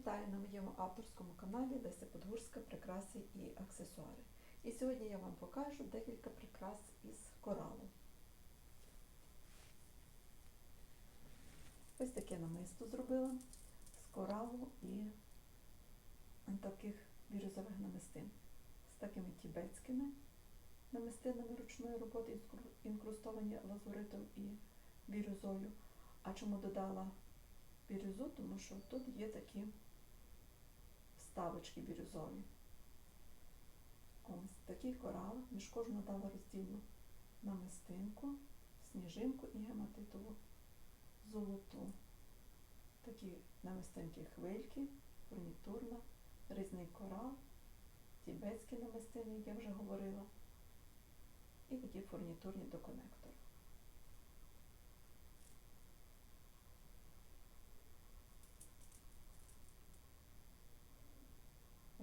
Вітаю на моєму авторському каналі Леся Подгурська Прикраси і аксесуари. І сьогодні я вам покажу декілька прикрас із коралу. Ось таке намисто зробила з коралу і таких бірюзових намистин. З такими тібетськими намистинами ручної роботи, інкрустовані лазуритом і бірюзою. А чому додала бірюзу, тому що тут є такі вставочки бірюзові. Ось такий корал. Між кожну дала роздільну намистинку, сніжинку і гематитову золоту. Такі намистинки хвильки, фурнітурна, різний корал, тібетські намистини, як я вже говорила, і такі фурнітурні до конектора.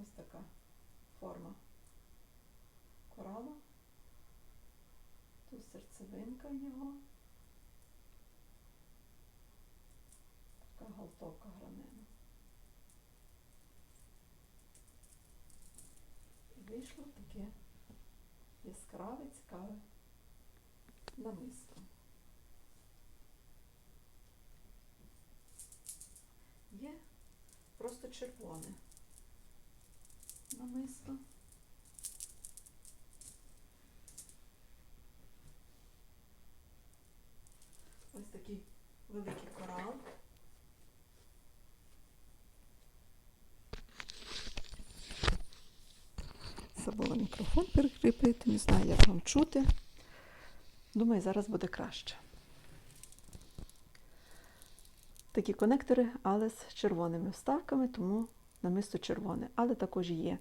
Ось така форма коралу. Тут серцевинка в нього. Така галтовка гранена. І вийшло таке яскраве, цікаве намисто. Є просто червоне намисто. Ось такий великий корал. Забула мікрофон перекріпити, не знаю, як вам чути. Думаю, зараз буде краще. Такі конектори, але з червоними вставками, тому намисто червоне, але також є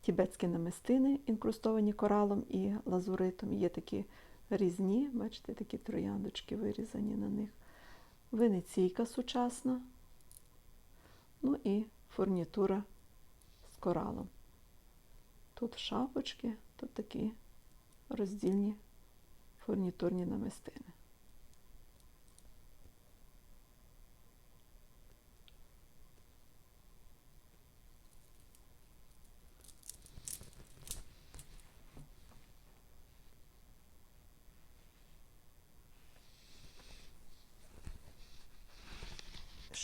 тібетські намистини, інкрустовані коралом і лазуритом. Є такі різні, бачите, такі трояндочки вирізані на них. Венеційка сучасна, ну і фурнітура з коралом. Тут шапочки, тут такі роздільні фурнітурні намистини.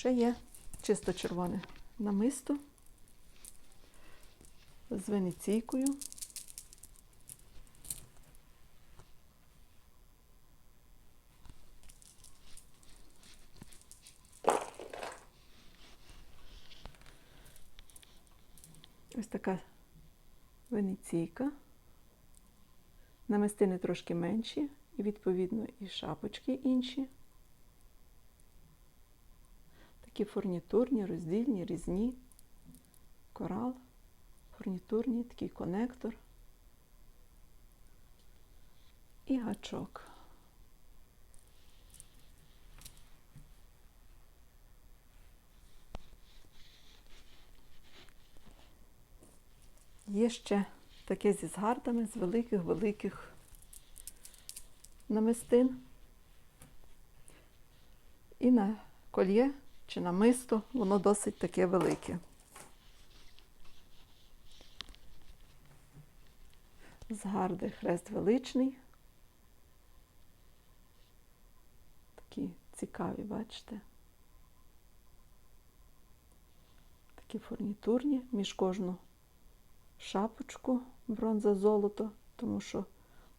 Ще є чисто червоне намисто з венеційкою. Ось така венеційка. Намистини трошки менші, і, відповідно, і шапочки інші. Такі фурнітурні, роздільні, різні, корал, фурнітурні, такий конектор і гачок. Є ще таке зі згардами з великих-великих намистин. І на кольє чи намисто, воно досить таке велике. Згарди хрест величний. Такі цікаві, бачите? Такі фурнітурні між кожну шапочку бронза золото, тому що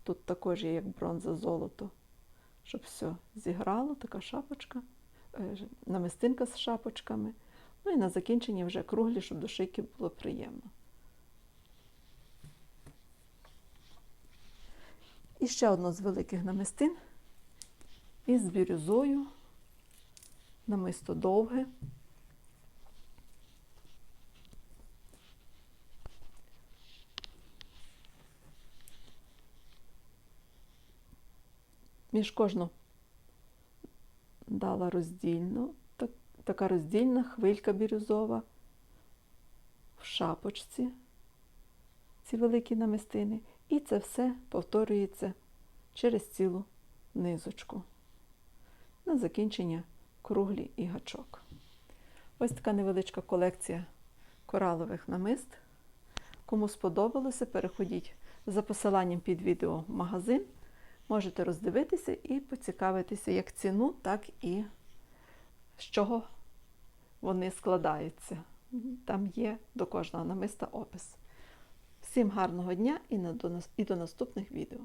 тут також є як бронза золото, щоб все зіграло, така шапочка. Е, намистинка з шапочками. Ну і на закінчення вже круглі, щоб до шийки було приємно. І ще одно з великих намистин із бірюзою, намисто довге. Між кожну дала роздільну, так, така роздільна хвилька бірюзова в шапочці, ці великі намистини. І це все повторюється через цілу низочку. На закінчення круглі і гачок. Ось така невеличка колекція коралових намист. Кому сподобалося, переходіть за посиланням під відео в магазин. Можете роздивитися і поцікавитися як ціну, так і з чого вони складаються. Там є до кожного намиста опис. Всім гарного дня і до наступних відео.